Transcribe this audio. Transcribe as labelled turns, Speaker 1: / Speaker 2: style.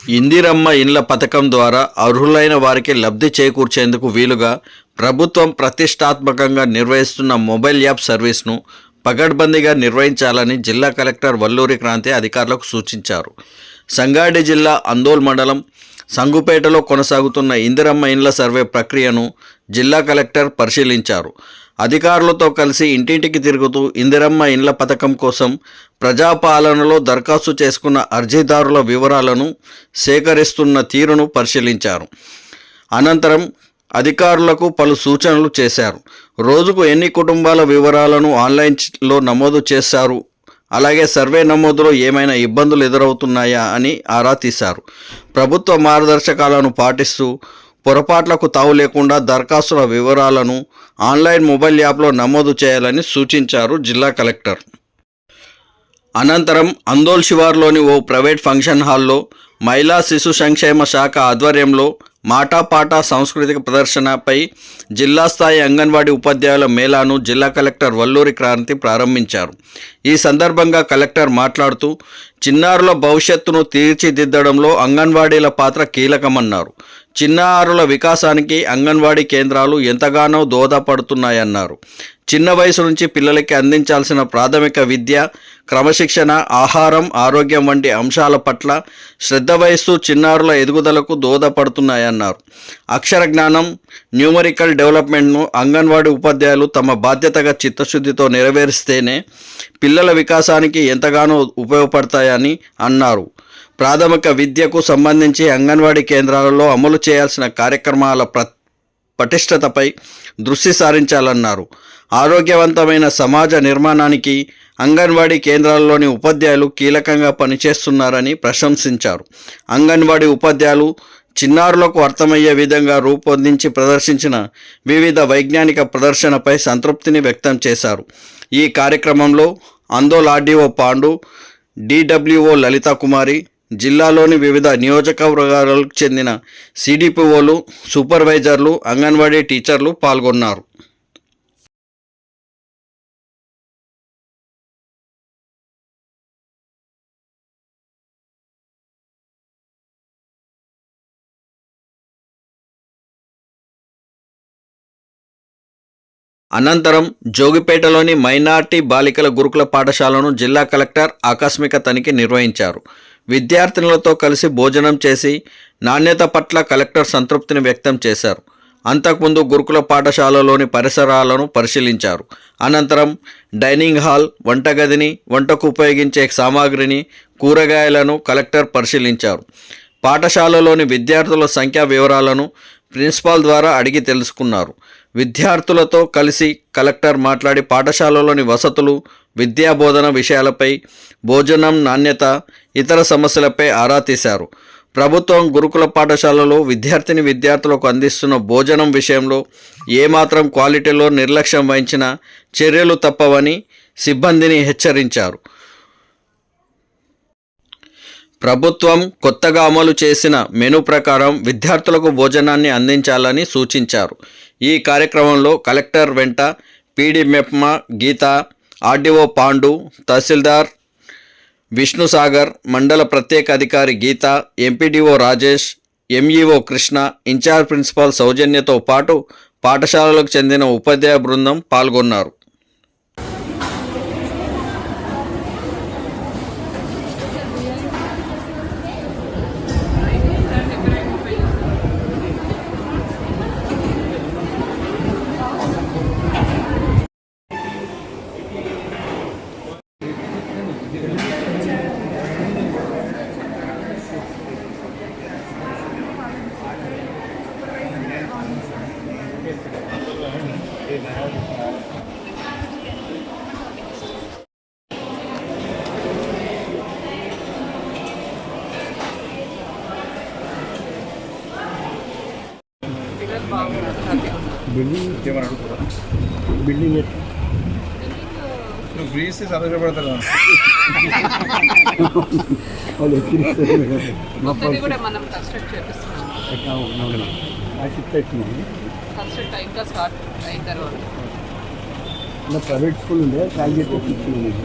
Speaker 1: ఇందిరమ్మ ఇండ్ల పథకం ద్వారా అర్హులైన వారికి లబ్ధి చేకూర్చేందుకు వీలుగా ప్రభుత్వం ప్రతిష్టాత్మకంగా నిర్వహిస్తున్న మొబైల్ యాప్ సర్వీస్ను పకడ్బందీగా నిర్వహించాలని జిల్లా కలెక్టర్ వల్లూరి క్రాంతి అధికారులకు సూచించారు. సంగారెడ్డి జిల్లా అందోల్ మండలం సంగుపేటలో కొనసాగుతున్న ఇందిరమ్మ ఇండ్ల సర్వే ప్రక్రియను జిల్లా కలెక్టర్ పరిశీలించారు. అధికారులతో కలిసి ఇంటింటికి తిరుగుతూ ఇందిరమ్మ ఇండ్ల పథకం కోసం ప్రజాపాలనలో దరఖాస్తు చేసుకున్న అర్జీదారుల వివరాలను సేకరిస్తున్న తీరును పరిశీలించారు. అనంతరం అధికారులకు పలు సూచనలు చేశారు. రోజుకు ఎన్ని కుటుంబాల వివరాలను ఆన్లైన్లో నమోదు చేశారు? అలాగే సర్వే నమోదులో ఏమైనా ఇబ్బందులు ఎదురవుతున్నాయా అని ఆరా తీశారు. ప్రభుత్వ మార్గదర్శకాలను పాటిస్తూ పొరపాట్లకు తావు లేకుండా దరఖాస్తుల వివరాలను ఆన్లైన్ మొబైల్ యాప్లో నమోదు చేయాలని సూచించారు జిల్లా కలెక్టర్. అనంతరం అందోల్ శివార్లోని ఓ ప్రైవేట్ ఫంక్షన్ హాల్లో మహిళా శిశు సంక్షేమ శాఖ ఆధ్వర్యంలో మాటాపాట సాంస్కృతిక ప్రదర్శనపై జిల్లా స్థాయి అంగన్వాడీ ఉపాధ్యాయుల మేళాను జిల్లా కలెక్టర్ వల్లూరి క్రాంతి ప్రారంభించారు. ఈ సందర్భంగా కలెక్టర్ మాట్లాడుతూ చిన్నారుల భవిష్యత్తును తీర్చిదిద్దడంలో అంగన్వాడీల పాత్ర కీలకమన్నారు. చిన్నారుల వికాసానికి అంగన్వాడీ కేంద్రాలు ఎంతగానో దోహదపడుతున్నాయన్నారు. చిన్న వయసు నుంచి పిల్లలకి అందించాల్సిన ప్రాథమిక విద్య క్రమశిక్షణ ఆహారం ఆరోగ్యం వంటి అంశాల పట్ల శ్రద్ధ వయస్సు చిన్నారుల ఎదుగుదలకు దోహదపడుతున్నాయన్నారు. అక్షర జ్ఞానం న్యూమరికల్ డెవలప్మెంట్ను అంగన్వాడీ ఉపాధ్యాయులు తమ బాధ్యతగా చిత్తశుద్ధితో నెరవేరిస్తేనే పిల్లల వికాసానికి ఎంతగానో ఉపయోగపడతాయని అన్నారు. ప్రాథమిక విద్యకు సంబంధించి అంగన్వాడీ కేంద్రాలలో అమలు చేయాల్సిన కార్యక్రమాల ప్ర పటిష్టతపై దృష్టి సారించాలన్నారు. ఆరోగ్యవంతమైన సమాజ నిర్మాణానికి అంగన్వాడీ కేంద్రాల్లోని ఉపాధ్యాయులు కీలకంగా పనిచేస్తున్నారని ప్రశంసించారు. అంగన్వాడీ ఉపాధ్యాయులు చిన్నారులకు అర్థమయ్యే విధంగా రూపొందించి ప్రదర్శించిన వివిధ వైజ్ఞానిక ప్రదర్శనపై సంతృప్తిని వ్యక్తం చేశారు. ఈ కార్యక్రమంలో అందోల్ ఆర్డీఓ పాండు డిడబ్ల్యూఓ లలితా కుమారి జిల్లాలోని వివిధ నియోజకవర్గాలకు చెందిన సిడిపిఓలు సూపర్వైజర్లు అంగన్వాడీ టీచర్లు పాల్గొన్నారు. అనంతరం జోగిపేటలోని మైనార్టీ బాలికల గురుకుల పాఠశాలను జిల్లా కలెక్టర్ ఆకస్మిక తనిఖీ నిర్వహించారు. విద్యార్థినులతో కలిసి భోజనం చేసి నాణ్యత పట్ల కలెక్టర్ సంతృప్తిని వ్యక్తం చేశారు. అంతకుముందు గురుకుల పాఠశాలలోని పరిసరాలను పరిశీలించారు. అనంతరం డైనింగ్ హాల్ వంటగదిని వంటకు ఉపయోగించే సామాగ్రిని కూరగాయలను కలెక్టర్ పరిశీలించారు. పాఠశాలలోని విద్యార్థుల సంఖ్యా వివరాలను ప్రిన్సిపాల్ ద్వారా అడిగి తెలుసుకున్నారు. విద్యార్థులతో కలిసి కలెక్టర్ మాట్లాడి పాఠశాలలోని వసతులు విద్యాబోధన విషయాలపై భోజనం నాణ్యత ఇతర సమస్యలపై ఆరా తీశారు. ప్రభుత్వం గురుకుల పాఠశాలలో విద్యార్థిని విద్యార్థులకు అందిస్తున్న భోజనం విషయంలో ఏమాత్రం క్వాలిటీలో నిర్లక్ష్యం వహించిన చర్యలు తప్పవని సిబ్బందిని హెచ్చరించారు. ప్రభుత్వం కొత్తగా అమలు చేసిన మెను ప్రకారం విద్యార్థులకు భోజనాన్ని అందించాలని సూచించారు. ఈ కార్యక్రమంలో కలెక్టర్ వెంట పీడి మెప్మా గీత ఆర్డీఓ పాండు తహసీల్దార్ విష్ణుసాగర్ మండల ప్రత్యేక అధికారి Geetha MPDO Rajesh MEO Krishna in charge principal సౌజన్యతో పాటు పాఠశాలలకు చెందిన ఉపాధ్యాయ బృందం పాల్గొన్నారు.
Speaker 2: బిల్డింగ్
Speaker 3: ఏమని అడుగుతారా
Speaker 2: బిల్డింగ్
Speaker 3: నువ్వు ఫ్రీ ఇస్తే సంతోషపడతారు
Speaker 2: వాళ్ళు మా
Speaker 4: కొత్తది కూడా మనం కన్స్ట్రక్ట్ చేపిస్తున్నాం
Speaker 2: ఆ షిఫ్ట్ అవుతున్నాం
Speaker 4: కన్స్ట్రక్ట్ ఇంకా స్టార్ట్ అయిన తర్వాత
Speaker 2: ప్రైవేట్ స్కూల్ ఉండే కాలేజీ ఉంది